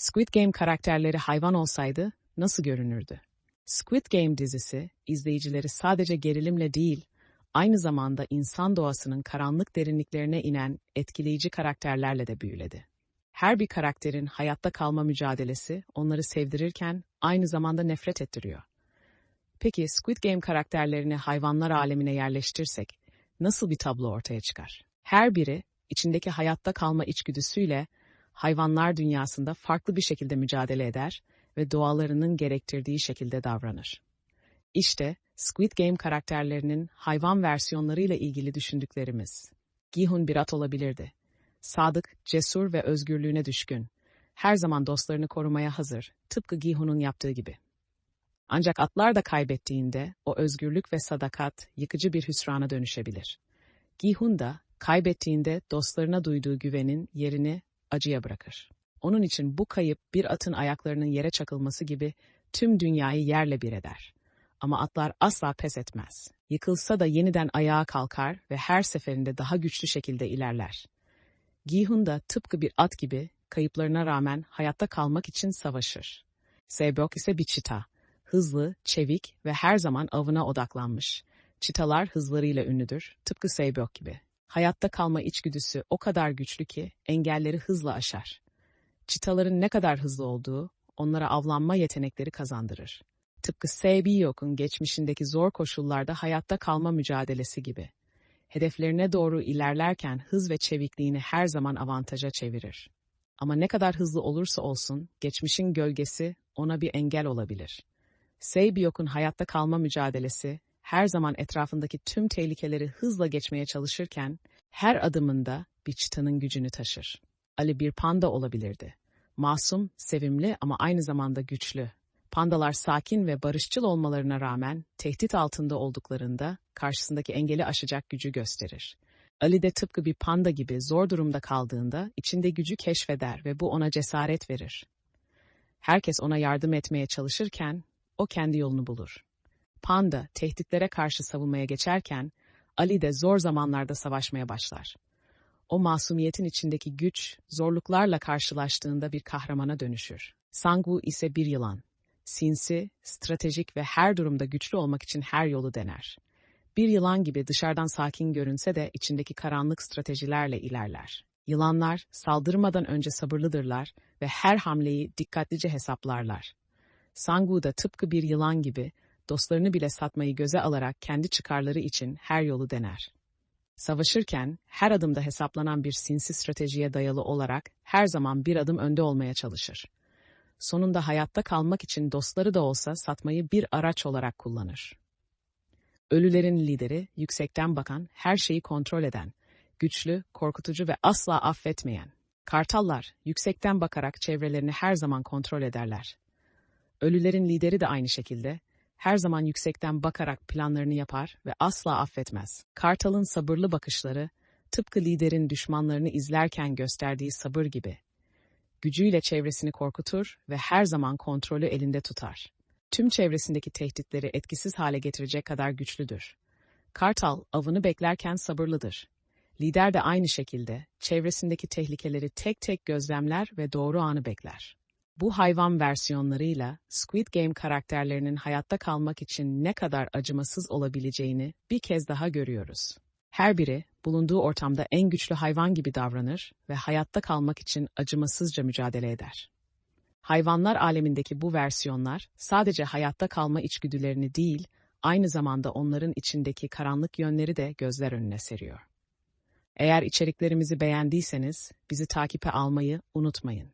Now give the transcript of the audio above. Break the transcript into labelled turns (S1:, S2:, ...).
S1: Squid Game karakterleri hayvan olsaydı nasıl görünürdü? Squid Game dizisi izleyicileri sadece gerilimle değil, aynı zamanda insan doğasının karanlık derinliklerine inen etkileyici karakterlerle de büyüledi. Her bir karakterin hayatta kalma mücadelesi onları sevdirirken aynı zamanda nefret ettiriyor. Peki Squid Game karakterlerini hayvanlar alemine yerleştirsek nasıl bir tablo ortaya çıkar? Her biri içindeki hayatta kalma içgüdüsüyle hayvanlar dünyasında farklı bir şekilde mücadele eder ve doğalarının gerektirdiği şekilde davranır. İşte Squid Game karakterlerinin hayvan versiyonlarıyla ilgili düşündüklerimiz. Gihun bir at olabilirdi. Sadık, cesur ve özgürlüğüne düşkün. Her zaman dostlarını korumaya hazır, tıpkı Gihun'un yaptığı gibi. Ancak atlar da kaybettiğinde o özgürlük ve sadakat yıkıcı bir hüsrana dönüşebilir. Gihun da kaybettiğinde dostlarına duyduğu güvenin yerini acıya bırakır. Onun için bu kayıp bir atın ayaklarının yere çakılması gibi tüm dünyayı yerle bir eder. Ama atlar asla pes etmez. Yıkılsa da yeniden ayağa kalkar ve her seferinde daha güçlü şekilde ilerler. Gihun da tıpkı bir at gibi kayıplarına rağmen hayatta kalmak için savaşır. Seybok ise bir çita. Hızlı, çevik ve her zaman avına odaklanmış. Çitalar hızlarıyla ünlüdür, tıpkı Seybok gibi. Hayatta kalma içgüdüsü o kadar güçlü ki engelleri hızla aşar. Çitaların ne kadar hızlı olduğu onlara avlanma yetenekleri kazandırır. Tıpkı Seibiyok'un geçmişindeki zor koşullarda hayatta kalma mücadelesi gibi. Hedeflerine doğru ilerlerken hız ve çevikliğini her zaman avantaja çevirir. Ama ne kadar hızlı olursa olsun, geçmişin gölgesi ona bir engel olabilir. Seibiyok'un hayatta kalma mücadelesi, her zaman etrafındaki tüm tehlikeleri hızla geçmeye çalışırken, her adımında bir çıtanın gücünü taşır. Ali bir panda olabilirdi. Masum, sevimli ama aynı zamanda güçlü. Pandalar sakin ve barışçıl olmalarına rağmen tehdit altında olduklarında karşısındaki engeli aşacak gücü gösterir. Ali de tıpkı bir panda gibi zor durumda kaldığında içinde gücü keşfeder ve bu ona cesaret verir. Herkes ona yardım etmeye çalışırken o kendi yolunu bulur. Panda tehditlere karşı savunmaya geçerken Ali de zor zamanlarda savaşmaya başlar. O masumiyetin içindeki güç, zorluklarla karşılaştığında bir kahramana dönüşür. Sangu ise bir yılan. Sinsi, stratejik ve her durumda güçlü olmak için her yolu dener. Bir yılan gibi dışarıdan sakin görünse de içindeki karanlık stratejilerle ilerler. Yılanlar saldırmadan önce sabırlıdırlar ve her hamleyi dikkatlice hesaplarlar. Sangu da tıpkı bir yılan gibi dostlarını bile satmayı göze alarak kendi çıkarları için her yolu dener. Savaşırken her adımda hesaplanan bir sinsi stratejiye dayalı olarak her zaman bir adım önde olmaya çalışır. Sonunda hayatta kalmak için dostları da olsa satmayı bir araç olarak kullanır. Ölülerin lideri, yüksekten bakan, her şeyi kontrol eden, güçlü, korkutucu ve asla affetmeyen. Kartallar, yüksekten bakarak çevrelerini her zaman kontrol ederler. Ölülerin lideri de aynı şekilde, her zaman yüksekten bakarak planlarını yapar ve asla affetmez. Kartal'ın sabırlı bakışları, tıpkı liderin düşmanlarını izlerken gösterdiği sabır gibi. Gücüyle çevresini korkutur ve her zaman kontrolü elinde tutar. Tüm çevresindeki tehditleri etkisiz hale getirecek kadar güçlüdür. Kartal, avını beklerken sabırlıdır. Lider de aynı şekilde, çevresindeki tehlikeleri tek tek gözlemler ve doğru anı bekler. Bu hayvan versiyonlarıyla Squid Game karakterlerinin hayatta kalmak için ne kadar acımasız olabileceğini bir kez daha görüyoruz. Her biri bulunduğu ortamda en güçlü hayvan gibi davranır ve hayatta kalmak için acımasızca mücadele eder. Hayvanlar alemindeki bu versiyonlar sadece hayatta kalma içgüdülerini değil, aynı zamanda onların içindeki karanlık yönleri de gözler önüne seriyor. Eğer içeriklerimizi beğendiyseniz bizi takipe almayı unutmayın.